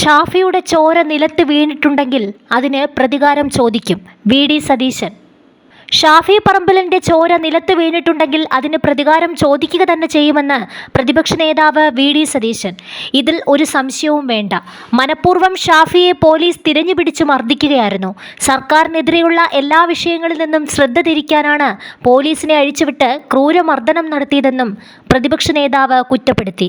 ഷാഫിയുടെ ചോര നിലത്ത് വീണിട്ടുണ്ടെങ്കിൽ അതിന് പ്രതികാരം ചോദിക്കും. വി. ഡി. സതീശൻ. ഷാഫി പറമ്പലിന്റെ ചോര നിലത്ത് വീണിട്ടുണ്ടെങ്കിൽ അതിന് പ്രതികാരം ചോദിക്കുക തന്നെ ചെയ്യുമെന്ന് പ്രതിപക്ഷ നേതാവ് വി. ഡി. സതീശൻ. ഇതിൽ ഒരു സംശയവും വേണ്ട. മനഃപൂർവം ഷാഫിയെ പോലീസ് തിരഞ്ഞുപിടിച്ച് മർദ്ദിക്കുകയായിരുന്നു. സർക്കാരിനെതിരെയുള്ള എല്ലാ വിഷയങ്ങളിൽ നിന്നും ശ്രദ്ധ തിരിക്കാനാണ് പോലീസിനെ അഴിച്ചുവിട്ട് ക്രൂരമർദ്ദനം നടത്തിയതെന്നും പ്രതിപക്ഷ നേതാവ് കുറ്റപ്പെടുത്തി.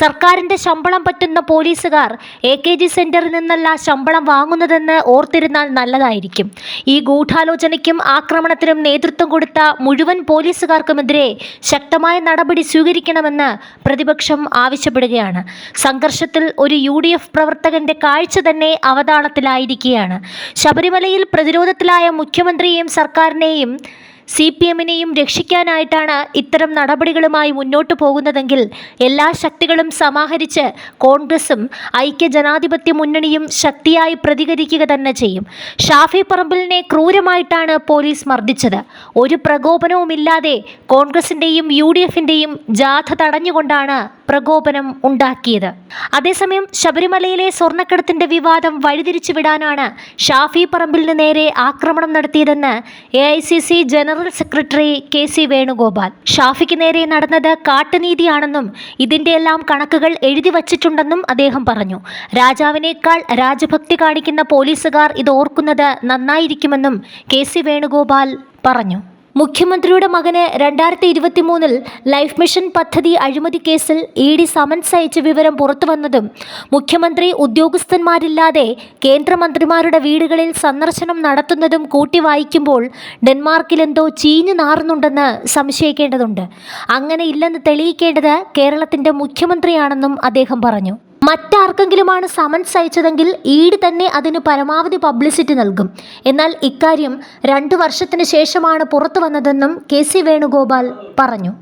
സർക്കാരിന്റെ ശമ്പളം പറ്റുന്ന പോലീസുകാർ എ കെ ജി സെന്ററിൽ നിന്നല്ല ശമ്പളം വാങ്ങുന്നതെന്ന് ഓർത്തിരുന്നാൽ നല്ലതായിരിക്കും. ഈ ഗൂഢാലോചനയ്ക്കും ആക്രമണത്തിനും നേതൃത്വം കൊടുത്ത മുഴുവൻ പോലീസുകാർക്കുമെതിരെ ശക്തമായ നടപടി സ്വീകരിക്കണമെന്ന് പ്രതിപക്ഷം ആവശ്യപ്പെടുകയാണ്. സംഘർഷത്തിൽ ഒരു യു ഡി എഫ് പ്രവർത്തകന്റെ കാഴ്ച തന്നെ അവതാളത്തിലായിരിക്കുകയാണ്. ശബരിമലയിൽ പ്രതിരോധത്തിലായ മുഖ്യമന്ത്രിയെയും സർക്കാരിനെയും സി പി എമ്മിനെയും രക്ഷിക്കാനായിട്ടാണ് ഇത്തരം നടപടികളുമായി മുന്നോട്ട് പോകുന്നതെങ്കിൽ എല്ലാ ശക്തികളും സമാഹരിച്ച് കോൺഗ്രസും ഐക്യ ജനാധിപത്യ മുന്നണിയും ശക്തിയായി പ്രതികരിക്കുക തന്നെ ചെയ്യും. ഷാഫി പറമ്പിലിനെ ക്രൂരമായിട്ടാണ് പോലീസ് മർദ്ദിച്ചത്. ഒരു പ്രകോപനവുമില്ലാതെ കോൺഗ്രസിന്റെയും യു ഡി എഫിന്റെയും ജാഥ തടഞ്ഞുകൊണ്ടാണ് പ്രകോപനം ഉണ്ടാക്കിയത്. അതേസമയം ശബരിമലയിലെ സ്വർണക്കടത്തിന്റെ വിവാദം വഴിതിരിച്ചുവിടാനാണ് ഷാഫി പറമ്പിലിന് നേരെ ആക്രമണം നടത്തിയതെന്ന് A general secretary K C Venugopal. ഷാഫിക്ക് നേരെ നടന്നത് കാട്ടുനീതിയാണെന്നും ഇതിന്റെ എല്ലാം കണക്കുകൾ എഴുതി വച്ചിട്ടുണ്ടെന്നും അദ്ദേഹം പറഞ്ഞു. രാജാവിനേക്കാൾ രാജഭക്തി കാണിക്കുന്ന പോലീസുകാർ ഇത് ഓർക്കുന്നത് നന്നായിരിക്കുമെന്നും കെ സി വേണുഗോപാൽ പറഞ്ഞു. മുഖ്യമന്ത്രിയുടെ മകന് രണ്ടായിരത്തി ഇരുപത്തി മൂന്നിൽ ലൈഫ് മിഷൻ പദ്ധതി അഴിമതി കേസിൽ ഇ ഡി സമൻസ് അയച്ച വിവരം പുറത്തുവന്നതും മുഖ്യമന്ത്രി ഉദ്യോഗസ്ഥന്മാരില്ലാതെ കേന്ദ്രമന്ത്രിമാരുടെ വീടുകളിൽ സന്ദർശനം നടത്തുന്നതും കൂട്ടി വായിക്കുമ്പോൾ ഡെൻമാർക്കിലെന്തോ ചീഞ്ഞു നാറുന്നുണ്ടെന്ന് സംശയിക്കേണ്ടതുണ്ട്. അങ്ങനെ ഇല്ലെന്ന് തെളിയിക്കേണ്ടത് കേരളത്തിന്റെ മുഖ്യമന്ത്രിയാണെന്നും അദ്ദേഹം പറഞ്ഞു. മറ്റാർക്കെങ്കിലുമാണ് സമൻസ് അയച്ചതെങ്കിൽ ഈട് തന്നെ അതിന് പരമാവധി പബ്ലിസിറ്റി നൽകും. എന്നാൽ ഇക്കാര്യം രണ്ടു വർഷത്തിന് ശേഷമാണ് പുറത്തു വന്നതെന്നും കെ സി വേണുഗോപാൽ പറഞ്ഞു.